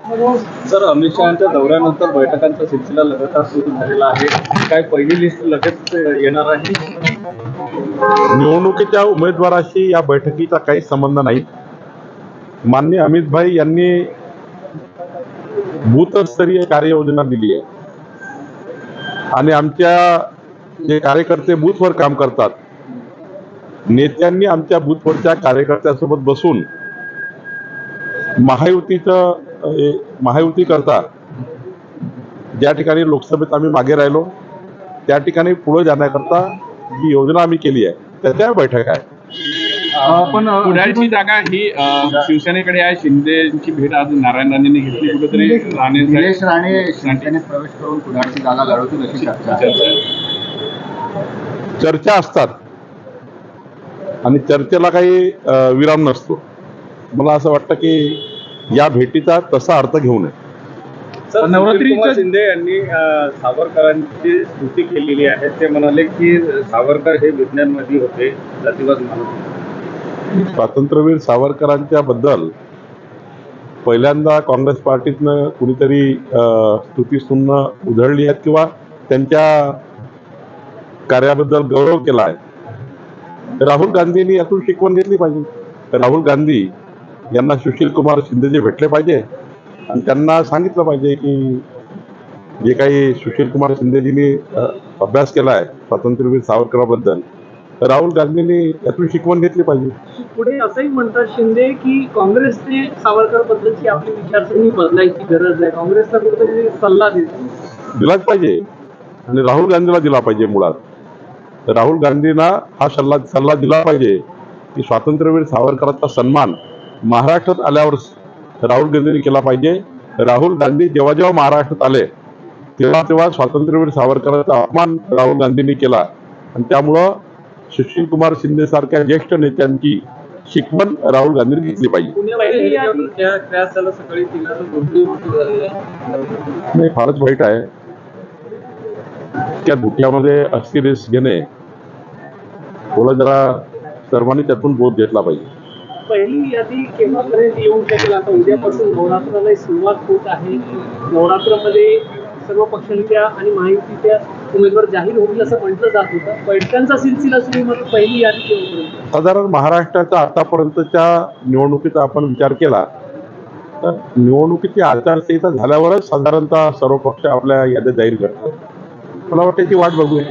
Sir Amit शहाच्या दौऱ्यानंतर बैठकांचा सिलसिला लगातार सुरू झालेला आहे. काय पहिली लिस्ट लगेच येणार आहे? निवडणुकीच्या उमेदवाराशी या बैठकीचा काही संबंध नाही. मान्य अमित भाई यांनी बूथस्तरीय कार्ययोजना दिली आहे. आणि आमच्या जे कार्यकर्ते बूथवर काम करतात नेत्यांनी आमच्या बूथवरच्या कार्यकर्त्यासोबत बसून महायुतीचं महायुती करता ज्या ठिकाणी लोकसभेत आम्ही मागे राहिलो त्या ठिकाणी पुढे जाण्याकरता जी योजना आम्ही केली आहे त्याच्या बैठक आहे. पण पुढारची जागा ही शिवसेनेकडे आहे शिंदेची भेट आज नारायण राणेंनी घेतली. कुठेतरी राणे निलेश राणे. शिवसेनेत प्रवेश करून कुडाळची जागा लढवतील अशी चर्चा आहे. चर्चा असतात. आणि चर्चेला काही विराम नसतो. मला असं वाटतं की या भेटीचा तसा अर्थ घेऊ नये. नवरात्रीच्या- शिंदे यांनी सावरकरांची स्तुती केलेली आहे. ते म्हणाले की सावरकर हे विज्ञानवादी होते जातीवाद होते. स्वातंत्र्यवीर सावरकरांच्या बद्दल पहिल्यांदा काँग्रेस पार्टीतनं कुणीतरी अ, स्तुतीस्तुन्न उधळली आहेत किंवा त्यांच्या कार्याबद्दल गौरव केला आहे. राहुल गांधींनी यातून शिकवण घेतली पाहिजे. राहुल गांधी यांना सुशील कुमार शिंदेचे भेटले पाहिजे. आणि त्यांना सांगितलं पाहिजे की जे काही सुशील कुमार शिंदेजींनी अभ्यास केला आहे स्वातंत्र्यवीर सावरकराबद्दल राहुल गांधींनी यातून शिकवण घेतली पाहिजे. पुढे असंही म्हणतात शिंदे की काँग्रेसने सावरकर बद्दलची आपली विचारसरणी बदलायची गरज आहे. काँग्रेसला कुठेतरी सल्ला देतो दिलाच पाहिजे. आणि राहुल गांधीला दिला पाहिजे मुळात. राहुल गांधींना हा सल्ला सल्ला दिला पाहिजे की स्वातंत्र्यवीर सावरकरांचा सन्मान महाराष्ट्रात आल्यावर राहुल गांधींनी केला पाहिजे. राहुल गांधी जेव्हा जेव्हा महाराष्ट्रात आले तेव्हा तेव्हा स्वातंत्र्यवीर सावरकरांचा अपमान राहुल गांधींनी केला. आणि त्यामुळं सुशील कुमार शिंदे सारख्या ज्येष्ठ नेत्यांची शिकवण राहुल गांधींनी घेतली पाहिजे. फारच वाईट आहे. त्या धुक्यामध्ये अस्थिरेस घेणे थोडं जरा सर्वांनी त्यातून बोध घेतला पाहिजे. पहिली यादी केव्हापर्यंत येऊ शकेल? आता उद्यापासून नवरात्राला सुरुवात होत आहे. नवरात्रामध्ये सर्व पक्षांच्या आणि माहितीच्या उमेदवार जाहीर होतील असं म्हटलं जात होतं. पैठणचा सिलसिला सुरू मग पहिली यादी केव्हापर्यंत? साधारण महाराष्ट्राच्या आतापर्यंतच्या निवडणुकीचा आपण विचार केला तर निवडणुकीची आचारसंहिता झाल्यावरच साधारणतः सर्व पक्ष आपल्या याद्या जाहीर करतात. मला वाटतं त्याची वाट बघूया.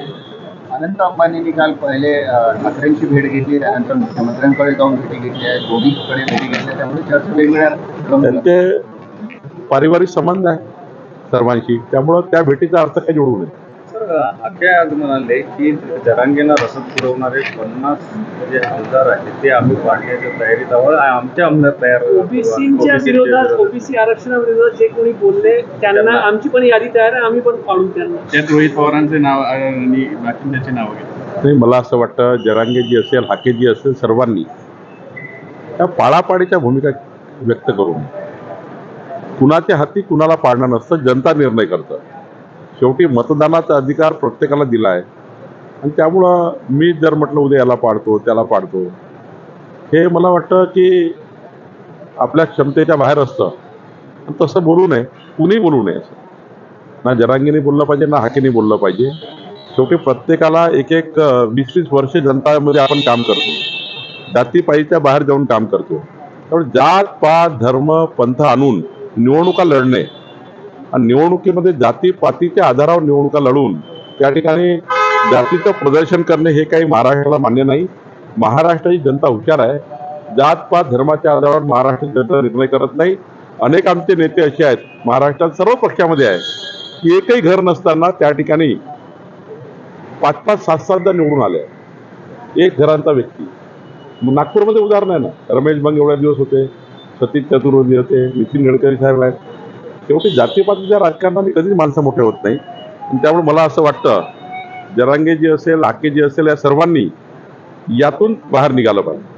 अनंत अंबानींनी काल पहिले ठाकरेंची भेट घेतली त्यानंतर मुख्यमंत्र्यांकडे जाऊन भेटी घेतली आहे मोदीकडे भेटी घेतल्या त्यामुळे चर्चा वेगवेगळ्या त्यांचे पारिवारिक संबंध आहे सर्वांशी त्यामुळं त्या भेटीचा अर्थ काही जोडू नये. सर आखे आज म्हणाले की जरांगेला रसद पुरवणारे पन्नास जे आमदार आहेत ते आम्ही पाडण्याच्या तयारीत आहोत. आणि आमचे आमदार तयार ओबीसीच्या विरोधात ओबीसी आरक्षणाविरोधात जे कोणी बोलले त्यांना आमची पण यादी तयार आहे आम्ही पण पाडू त्यांना. त्यात रोहित पवारांचे नाव आणि बाकींचे नाव घेतलं नाही मला असं वाटतं जरांगे जी असेल हाके जी असेल सर्वांनी त्या पाळापाडीच्या भूमिका व्यक्त करून कुणाच्या हाती कुणाला पाडणं नसतं जनता निर्णय करतं. शेवटी मतदानाचा अधिकार प्रत्येकाला दिला आहे आणि त्यामुळं मी जर म्हटलं उद्या याला पाडतो त्याला पाडतो. हे मला वाटतं की आपल्या क्षमतेच्या बाहेर असतं. तसं बोलू नये. कुणी बोलू नये असं. ना जनांगीने बोललं पाहिजे ना हाकीने बोललं पाहिजे. शेवटी प्रत्येकाला एक एक वीस वीस वर्ष जनतामध्ये आपण काम करतो. जातीपाईच्या बाहेर जाऊन काम करतो. त्यामुळे जात पात धर्म पंथ आणून निवडणुका लढणे आणि निवडणुकीमध्ये जाती पातीच्या आधारावर निवडणुका लढून त्या ठिकाणी जातीचं प्रदर्शन करणे हे काही महाराष्ट्राला मान्य नाही. महाराष्ट्राची जनता हुशार आहे. जात पात धर्माच्या आधारावर महाराष्ट्र जनता निर्णय करत नाही. अनेक आमचे नेते असे आहेत महाराष्ट्रात सर्व पक्षामध्ये आहे की एकही घर नसताना त्या ठिकाणी पाच पाच सात सातदा निवडून आले एक घरांचा व्यक्ती. नागपूरमध्ये उदाहरण आहे ना रमेश बंग एवढ्या दिवस होते सतीश चतुर्वेदी होते नितीन गडकरी साहेब आहेत. शेवटी जातीपातीच्या राजकारणाने कधीच माणसं मोठे होत नाही. आणि त्यामुळे मला असं वाटतं जरांगे जी असेल हाके जी असेल या सर्वांनी यातून बाहेर निघालं पाहिजे.